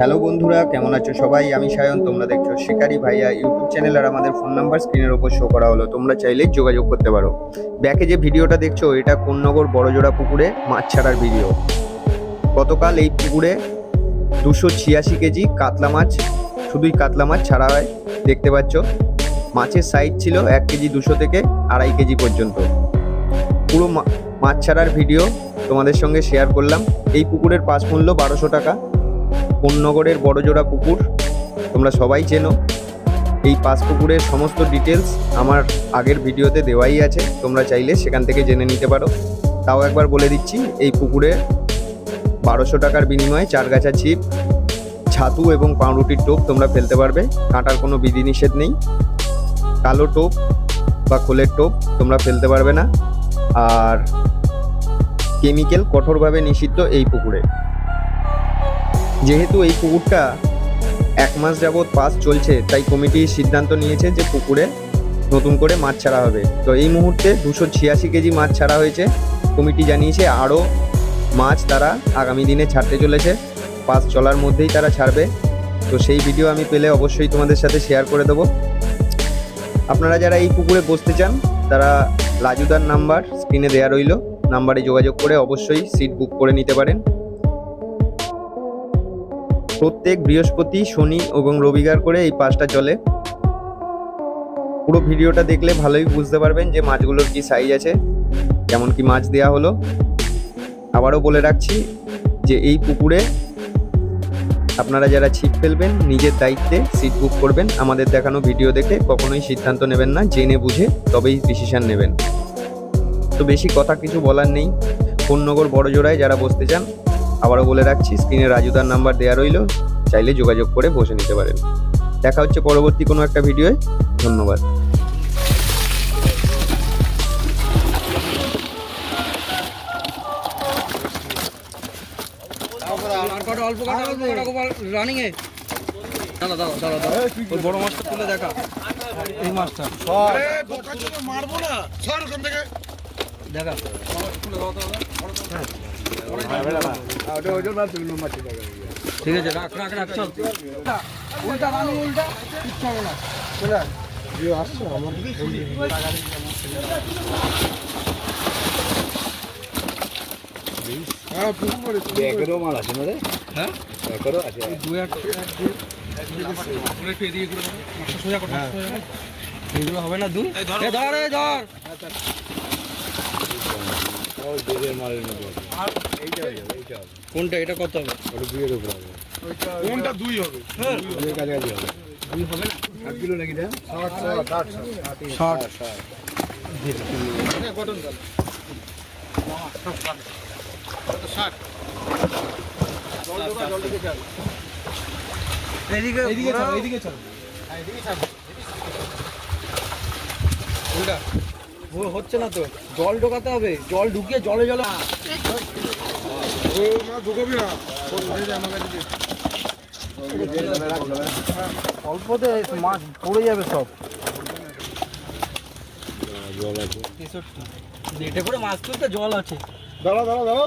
Hello বন্ধুরা, কেমন আছো সবাই? আমি সায়ন, তোমরা দেখছ শিকারি ভাইয়া ইউটিউব চ্যানেল, আর আমাদের ফোন নাম্বার স্ক্রিনের ওপর শো করা হলো। তোমরা চাইলেই যোগাযোগ করতে পারো। ব্যাকে যে ভিডিওটা দেখছ, এটা কোন্নগর বড়জোড়া পুকুরে মাছ ছাড়ার ভিডিও গতকাল এই পুকুরে দুশো ছিয়াশি কেজি কাতলা মাছ, শুধুই কাতলা মাছ ছাড়া হয়, দেখতে পাচ্ছ। মাছের সাইজ ছিল এক কেজি দুশো থেকে আড়াই কেজি পর্যন্ত। পুরো মাছ ছাড়ার ভিডিও তোমাদের সঙ্গে শেয়ার করলাম। এই পুকুরের পাস মূল্য বারোশো টাকা। কোন্নগরের বড়জোড়া পুকুর, তোমরা সবাই চেনো। এই পাঁচ পুকুরের সমস্ত ডিটেলস আমার আগের ভিডিওতে দেওয়াই আছে। তোমরা চাইলে সেখান থেকে জেনে নিতে পারো। তাও একবার বলে দিচ্ছি, এই পুকুরে বারোশো টাকার বিনিময়ে চারগাছা ছিপ, ছাতু এবং পাউরুটির টোপ তোমরা ফেলতে পারবে। কাঁটার কোনো বিধিনিষেধ নেই। কালো টোপ বা খোলের টোপ তোমরা ফেলতে পারবে না। আর কেমিক্যাল কঠোরভাবে নিষিদ্ধ এই পুকুরে। যেহেতু এই পুকুরটা এক মাস যাবৎ পাস চলছে, তাই কমিটি সিদ্ধান্ত নিয়েছে যে পুকুরে নতুন করে মাছ ছাড়া হবে। তো এই মুহূর্তে দুশো ছিয়াশি কেজি মাছ ছাড়া হয়েছে। কমিটি জানিয়েছে আরও মাছ তারা আগামী দিনে ছাড়তে চলেছে। পাস চলার মধ্যেই তারা ছাড়বে। তো সেই ভিডিও আমি পেলে অবশ্যই তোমাদের সাথে শেয়ার করে দেবো। আপনারা যারা এই পুকুরে বসতে চান, তারা লাজুদার নাম্বার স্ক্রিনে দেওয়া রইল। নাম্বারে যোগাযোগ করে অবশ্যই সিট বুক করে নিতে পারেন। প্রত্যেক বৃহস্পতি, শনি এবং রবিবার করে এই পাসটা চলে পুরো ভিডিওটা দেখলে ভালোই বুঝতে পারবেন যে মাছগুলোর কি সাইজ আছে কেমন কি মাছ দেয়া হলো। আবারও বলে রাখছি যে এই পুকুরে আপনারা যারা ছিপ ফেলবেন, নিজের দায়িত্বে সিট বুক করবেন, আমাদের দেখানো ভিডিও দেখে কখনোই সিদ্ধান্ত নেবেন না, জেনে বুঝে তবেই ডিসিশান নেবেন। তো বেশি কথা কিছু বলার নেই। কোন্নগর বড় জোড়ায় যারা বসতে চান, আবারও বলে রাখছি, স্ক্রিনে রাজুদার নাম্বার দেওয়া রইল, চাইলে যোগাযোগ করে বসে নিতে পারেন। দেখা হচ্ছে পরবর্তী কোনো একটা ভিডিওয়। ধন্যবাদ। আর কটা অল্প কাটা অল্প কাটা গোপাল রানিং এ। দাদা দাদা দাদা দাদা ওই বড় মাছটা তুলে দেখা। এই মাছটা। মারবো না। সর ওখান থেকে। দেখা। ঠিক আছে রাখ রাখ রাখ চল। উল্টা রানিং উল্টা কিচ্ছু হবে না চলে আয়। হ্যাঁ পুকুর করেছি হ্যাঁ দু এক একটু এদিকে সোজা এইগুলো হবে না দুই এ ধর ধর কোনটা এটা কত হবে কোনটা দুই হবে দুই হবে না ষাট। এদিকে এইদিকে ঘোরাও। চল এইদিকে চল। উল্টা। হচ্ছে না তো। জল ঢোকাতে হবে। জল ঢুকিয়ে জলে জলে ঢুকাবি না। অল্পতে মাছ পড়ে যাবে সব। নেটে করে মাছ তুলতে জল আছে। দাঁড়া দাঁড়া দাঁড়া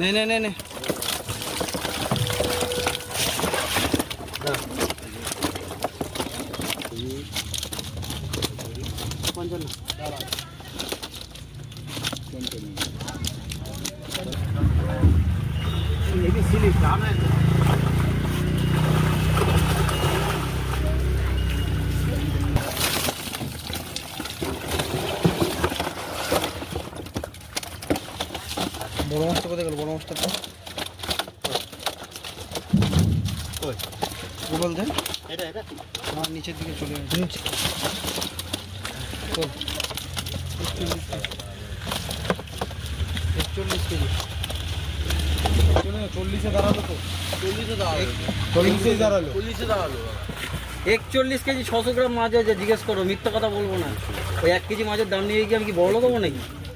นี่นี่นี่นี่นี่นี่สิลิฟต์ร้านนี่ বড় মাছটা কোথায় গেল? বড় মাছটা তো গুগল দেন। আমার নিচের দিকে চলে গেছে নিচে। একচল্লিশ কেজি। চল্লিশে দাঁড়াল তো। চল্লিশে দাঁড়াল। চল্লিশেই দাঁড়াল। চল্লিশে দাঁড়াল। একচল্লিশ কেজি ছশো গ্রাম মাছ আছে জিজ্ঞেস করো মিথ্যা কথা বলব না। ওই এক কেজি মাছের দাম নিয়ে গিয়ে আমি কি বড় দেবো নাকি?